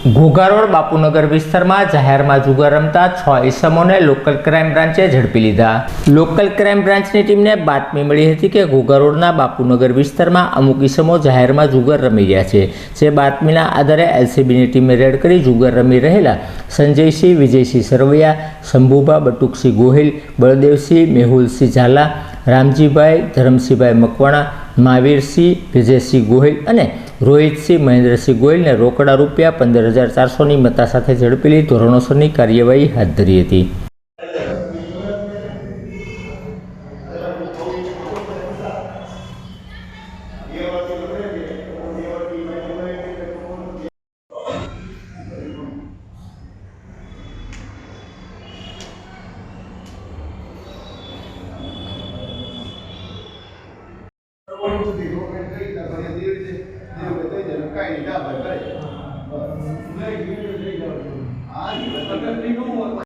ઘોઘારોડ બાપુનગર વિસ્તારમાં જાહેરમાં જુગાર રમતા છ ઇસમોને લોકલ ક્રાઇમ બ્રાન્ચે ઝડપી લીધા. લોકલ ક્રાઇમ બ્રાન્ચની ટીમને બાતમી મળી હતી કે ઘોઘારોડના બાપુનગર વિસ્તારમાં અમુક ઇસમો જાહેરમાં જુગાર રમી રહ્યા છે. જે બાતમીના આધારે એલસીબીની ટીમે રેડ કરી જુગાર રમી રહેલા સંજયસિંહ, વિજયસિંહ સરવૈયા, શંભુભા બટુકસિંહ ગોહિલ, બળદેવસિંહ, મેહુલસિંહ ઝાલા, રામજીભાઈ, ધરમસિંહભાઈ મકવાણા મહાવીરસિંહ, વિજયસિંહ ગોહિલ અને રોહિતસિંહ મહેન્દ્રસિંહ ગોહિલને રોકડા રૂપિયા પંદર હજાર ચારસોની મતા સાથે ઝડપી લઈ ધોરણોસરની કાર્યવાહી હાથ ધરી હતી. પ્રવૃત્તિ રોકડ કરી મને દેવ છે દેવ બતાવી દે કાંઈ નહીં જા ભાઈ ભાઈ નહીં નહીં જાવ આ સતત નહીં નું